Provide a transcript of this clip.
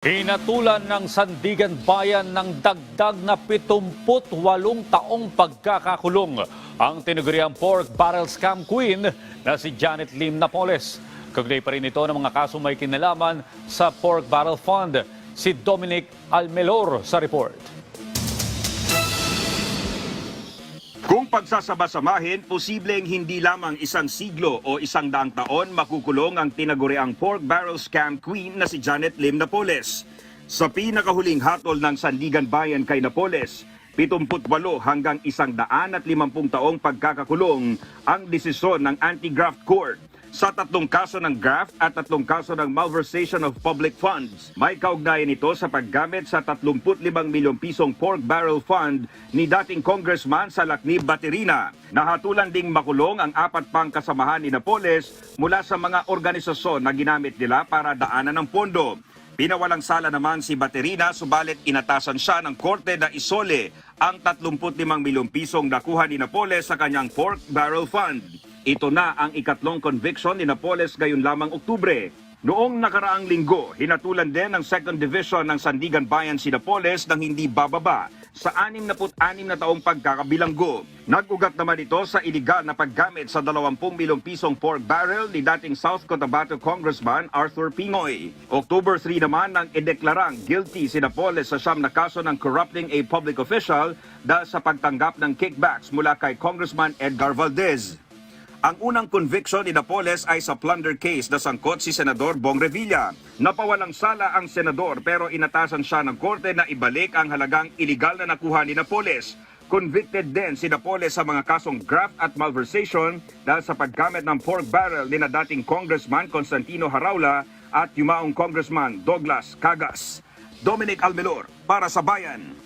Hinatulan ng Sandigan Bayan ng dagdag na 78 taong pagkakakulong ang tinuguriang pork barrel scam queen na si Janet Lim Napoles. Kagnay pa rin ito ng mga kasong may kinalaman sa Pork Barrel Fund. Si Dominic Almelor sa report. Kung pagsasama-samahin, posibleng hindi lamang isang siglo o isang daang taon makukulong ang tinaguriang pork barrel scam queen na si Janet Lim Napoles. Sa pinakahuling hatol ng Sandigan Bayan kay Napoles, 78 hanggang 150 taong pagkakakulong ang desisyon ng Anti-Graft Court sa tatlong kaso ng graft at tatlong kaso ng malversation of public funds. May kaugnayan ito sa paggamit sa 35 milyong pisong pork barrel fund ni dating congressman sa Lacnib Baterina. Nahatulan ding makulong ang apat pang kasamahan ni Napoles mula sa mga organisasyon na ginamit nila para daanan ng pondo. Pinawalang sala naman si Baterina subalit inatasan siya ng korte na isole ang 35 milyong pisong nakuha ni Napoles sa kanyang pork barrel fund. Ito na ang ikatlong conviction ni Napoles gayon lamang Oktubre. Noong nakaraang linggo, hinatulan din ng Second Division ng Sandigan Bayan si Napoles ng hindi bababa sa 66 na taong pagkakabilanggo. Nag-ugat naman ito sa iligal na paggamit sa 20 milyong pisong pork barrel ni dating South Cotabato Congressman Arthur Pingoy. October 3 naman nang ideklarang guilty si Napoles sa siyam na kaso ng corrupting a public official dahil sa pagtanggap ng kickbacks mula kay Congressman Edgar Valdez. Ang unang conviction ni Napoles ay sa plunder case na sangkot si Senador Bong Revilla. Napawalang sala ang senador pero inatasan siya ng korte na ibalik ang halagang iligal na nakuha ni Napoles. Convicted din si Napoles sa mga kasong graft at malversation dahil sa paggamit ng pork barrel ni na dating Congressman Constantino Haraula at yumaong Congressman Douglas Cagas. Dominic Almelor para sa Bayan.